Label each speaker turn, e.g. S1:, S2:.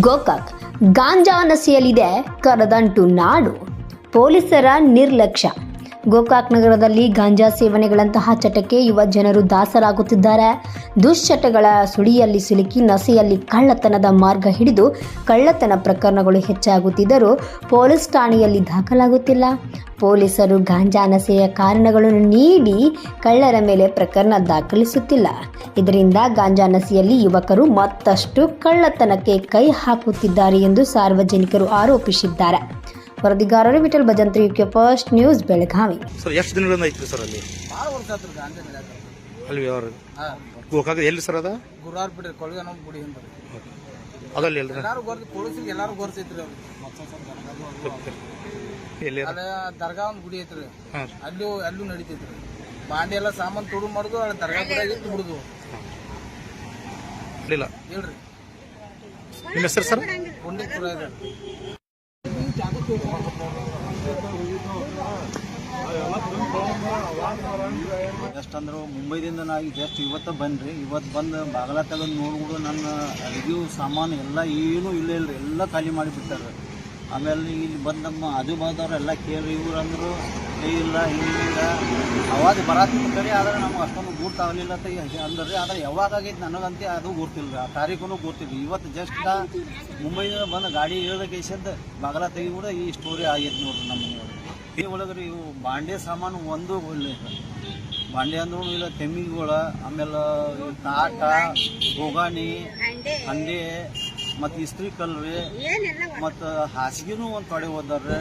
S1: ಗೋಕಾಕ್ ಗಾಂಜಾ ನಸಿಯಲಿದೆ ಕರದಂಟು ನಾಡು. ಪೊಲೀಸರ ನಿರ್ಲಕ್ಷ್ಯ. ಗೋಕಾಕ್ ನಗರದಲ್ಲಿ ಗಾಂಜಾ ಸೇವನೆಗಳಂತಹ ಚಟಕ್ಕೆ ಯುವ ಜನರು ದಾಸರಾಗುತ್ತಿದ್ದಾರೆ. ದುಶ್ಚಟಗಳ ಸುಳಿಯಲ್ಲಿ ಸಿಲುಕಿ ನಸೆಯಲ್ಲಿ ಕಳ್ಳತನದ ಮಾರ್ಗ ಹಿಡಿದು ಕಳ್ಳತನ ಪ್ರಕರಣಗಳು ಹೆಚ್ಚಾಗುತ್ತಿದ್ದರೂ ಪೊಲೀಸ್ ಠಾಣೆಯಲ್ಲಿ ದಾಖಲಾಗುತ್ತಿಲ್ಲ. ಪೊಲೀಸರು ಗಾಂಜಾ ನಸೆಯ ಕಾರಣಗಳನ್ನು ನೀಡಿ ಕಳ್ಳರ ಮೇಲೆ ಪ್ರಕರಣ ದಾಖಲಿಸುತ್ತಿಲ್ಲ. ಇದರಿಂದ ಗಾಂಜಾ ನಸೆಯಲ್ಲಿ ಯುವಕರು ಮತ್ತಷ್ಟು ಕಳ್ಳತನಕ್ಕೆ ಕೈ ಹಾಕುತ್ತಿದ್ದಾರೆ ಎಂದು ಸಾರ್ವಜನಿಕರು ಆರೋಪಿಸಿದ್ದಾರೆ. ವರದಿಗಾರರು Vithal Bhajantri UK first news Belagavi.
S2: Sir ಎಷ್ಟು ದಿನಗಳಿಂದ ಐತ್ರಿ ಸರ್ ಅಲ್ಲಿ?
S3: ಭಾಳ ವರ್ಷ ಆತ್ರಿ ಗಾಂಜಾ ಬೆಳ್ಯಾಕ
S2: ಅಲ್ಲಿ
S3: ಹಾಂ
S2: ಗೋಕಾಗ ಎಲ್ಲಿ ಸರ್ ಅದ?
S3: ಗುರುವಾರ ಬಿಡ್ರಿ ಕೊಳಗನ ಗುಡಿ ಅಂತ
S2: ಅದಲ್ಲಿ ಎಲ್ರಿ?
S3: ಎಲ್ಲಾರು ಗೊರ್ತಿ ಪೊಲೀಸಿಗೆ ಎಲ್ಲಾರು ಗೊರ್ಸೈತ್ರಿ ಅವ್ರಿಗೆ
S2: ಎಲ್ಲಿ
S3: ಅದ? ದರ್ಗಾ ಒಂದು ಗುಡಿ ಐತ್ರಿ
S2: ಹಾಂ.
S3: ಅಲ್ಲೂ ಅಲ್ಲೂ ನಡೀತೈತ್ರಿ ಬಾಂಡೆ ಎಲ್ಲ ಸಾಮಾನು ತುಡು ಮಾಡುದು ಅಲ್ಲಿ ದರ್ಗಾ ಕೂಡ ಇಟ್ಟು ಬಿಡುದು
S2: ಅಲ್ಲಿಲ್ಲ
S3: ಹೇಳ್ರಿ
S2: ನಿಮ್ಮ ಹೆಸರು ಸರ್?
S3: ಪುಂಡಿಪುರ ಇದೆ.
S4: ಎಷ್ಟಂದ್ರೆ ಮುಂಬೈದಿಂದ ನಾ ಈಗ ಜಸ್ಟ್ ಇವತ್ತು ಬನ್ರಿ ಇವತ್ತು ಬಂದು ಬಾಗಲ ತೆಗೆದು ನೋಡ್ಬಿಡು, ನನ್ನ ಅಡುಗೆ ಸಾಮಾನು ಎಲ್ಲ ಏನೂ ಇಲ್ಲ ಇಲ್ರಿ. ಎಲ್ಲ ಖಾಲಿ ಮಾಡಿಬಿಟ್ಟಾರೆ ಆಮೇಲೆ ಇಲ್ಲಿ ಬಂದು ನಮ್ಮ ಆಜು ಬಾದವ್ರು ಎಲ್ಲ ಕೇಳಿ ಇವ್ರು ಅಂದರು ಇಲ್ಲ. ಹಿಂಗಿಲ್ಲ ಅವಾಗ ಬರತ್ತಿನ ಕಡೆ ಆದ್ರೆ ನಮ್ಗೆ ಅಷ್ಟೊಂದು ಗುರ್ತಾಗಲಿಲ್ಲ ಅಂತ ಅಂದ್ರೆ. ಆದ್ರೆ ಯಾವಾಗ ಆಗೈತೆ ನನಗಂತೆ ಅದು ಗುರ್ತಿಲ್ಲ ಆ ತಾರೀಕು ಗುರ್ತಿಲ್ಲ ಇವತ್ತು ಜಸ್ಟ್ ಮುಂಬೈದಿಂದ ಬಂದು ಗಾಡಿ ಇಳಿದ ಬಾಗಲ ತೆಗಿಬಿಡ ಈ ಸ್ಟೋರಿ ಆಗೈತೆ ನೋಡ್ರಿ ನಮ್ಮ ಈ ಒಳಗ್ರಿ ಇವು ಬಾಂಡೆ ಸಾಮಾನು ಒಂದು ಒಳ್ಳೆ ಬಾಂಡೆ ಅಂದ್ರೂ ಇಲ್ಲ ತೆಮ್ಮಿಗಳ ಆಮೇಲೆ ತಾಟ ಬೋಗಾಣಿ, ಹಂಡೆ ಮತ್ತು ಇಸ್ತ್ರಿ ಕಲ್ರಿ ಮತ್ತು ಹಾಸಿಗೆನೂ ಒಂದು ತೊಡೆ ಹೋದಾರ್ರಿ.